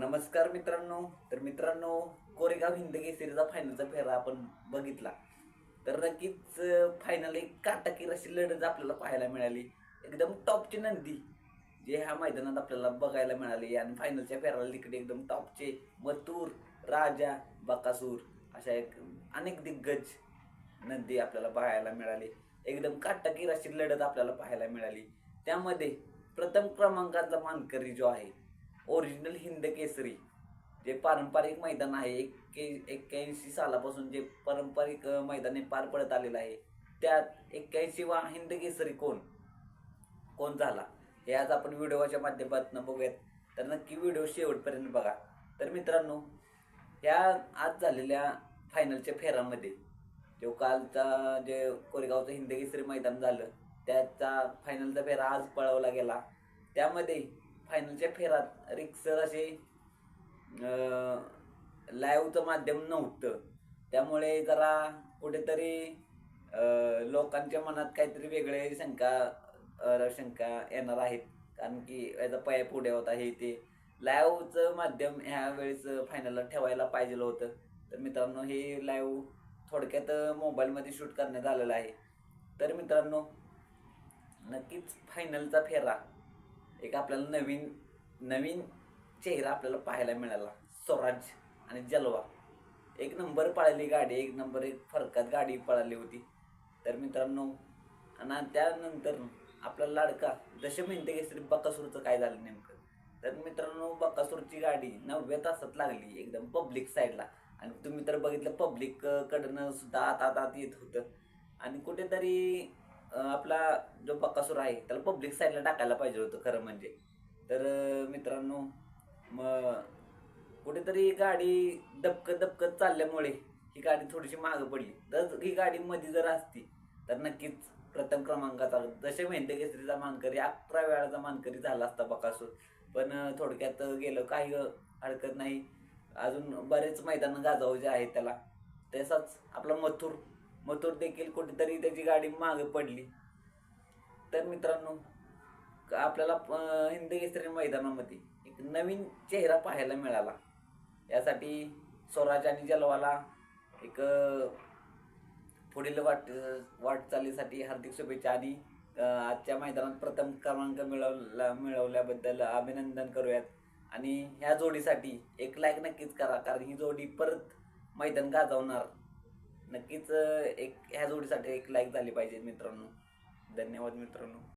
नमस्कार मित्रांनो. तर मित्रांनो कोरेगाव हिंद केसरीचा फायनलचा फेरा आपण बघितला. तर नक्कीच फायनल एक काटाकीर अशी लढत आपल्याला पाहायला मिळाली. एकदम टॉपची नंदी जे ह्या मैदानात आपल्याला बघायला मिळाली. आणि फायनलच्या फेराला तिकडे एकदम टॉपचे मथुर राजा बकासूर अशा एक अनेक दिग्गज नंदी आपल्याला पाहायला मिळाली. एकदम काटाकीर अशी लढत आपल्याला पाहायला मिळाली. त्यामध्ये प्रथम क्रमांकाचा मानकरी जो आहे ओरिजिनल हिंद केसरी जे पारंपरिक मैदान आहे एक्के एक्क्याऐंशी सालापासून जे पारंपरिक मैदान मैदाने पार पडत आलेलं आहे त्यात एक्क्याऐंशी वा हिंद केसरी कोण? कोण झाला? हे आज आपण व्हिडिओच्या माध्यमातून बघूयात. तर नक्की व्हिडिओ शेवटपर्यंत बघा. तर मित्रांनो ह्या आज झालेल्या फायनलच्या फेरामध्ये जो कालचा जे कोरेगावचं हिंद केसरी मैदान झालं त्याचा फायनलचा फेरा आज पळवला गेला. त्यामध्ये फायनलच्या फेरात रिक्सर असे लाईव्हचं माध्यम नव्हतं. त्यामुळे जरा कुठेतरी लोकांच्या मनात काहीतरी वेगळे शंका शंका येणार आहेत. कारण की याचा पाय पुढे होता हे ते. लाईव्हचं माध्यम ह्या वेळेस फायनलला ठेवायला पाहिजे होतं. तर मित्रांनो हे लाईव्ह थोडक्यात मोबाईलमध्ये शूट करण्यात आलेलं आहे. तर मित्रांनो नक्कीच फायनलचा फेरा एक आपल्याला नवीन नवीन चेहरा आपल्याला पाहायला मिळाला. स्वराज आणि जलवा. एक नंबर पळाली गाडी एक नंबर एक फरकात गाडी पळाली होती. तर मित्रांनो आणि त्यानंतर आपला लाडका दशमिंट केसरी बकासूरचं काय झालं नेमकं? तर मित्रांनो बकासूरची गाडी नवव्या तासात लागली एकदम पब्लिक साईडला आणि तुम्ही तर बघितलं पब्लिक कडनं सुद्धा आत आत आत येत होतं. आणि कुठेतरी आपला जो बकासूर आहे त्याला पब्लिक साईडला टाकायला पाहिजे होतं खरं म्हणजे. तर मित्रांनो मग कुठेतरी गाडी दबकत दबकत चालल्यामुळे ही गाडी थोडीशी मागं पडली. तर ही गाडी मध्ये जर असती तर नक्कीच प्रथम क्रमांकाचा जसे मेहंदे केसरीचा मानकरी अकरा वेळाचा मानकरी झाला असता बकासूर. पण थोडक्यात गेलं काही हरकत नाही. अजून बरेच मैदान जे आहे त्याला. तसाच आपला मथुर मथुर देखील कुठेतरी त्याची गाडी मागे पडली. तर मित्रांनो आपल्याला हिंदी हिंद केसरी मैदानामध्ये एक नवीन चेहरा पाहायला मिळाला. यासाठी स्वराज आणि जलवाला एक पुढील वाट वाटचालीसाठी हार्दिक शुभेच्छा आणि आजच्या मैदानात प्रथम क्रमांक मिळवला मिळवल्याबद्दल अभिनंदन करूयात. आणि ह्या जोडीसाठी एक लाईक नक्कीच करा कारण ही जोडी परत मैदान गाजवणार. नक्कीच एक ह्या जोडीसाठी एक लाईक झाली पाहिजे मित्रांनो. धन्यवाद मित्रांनो.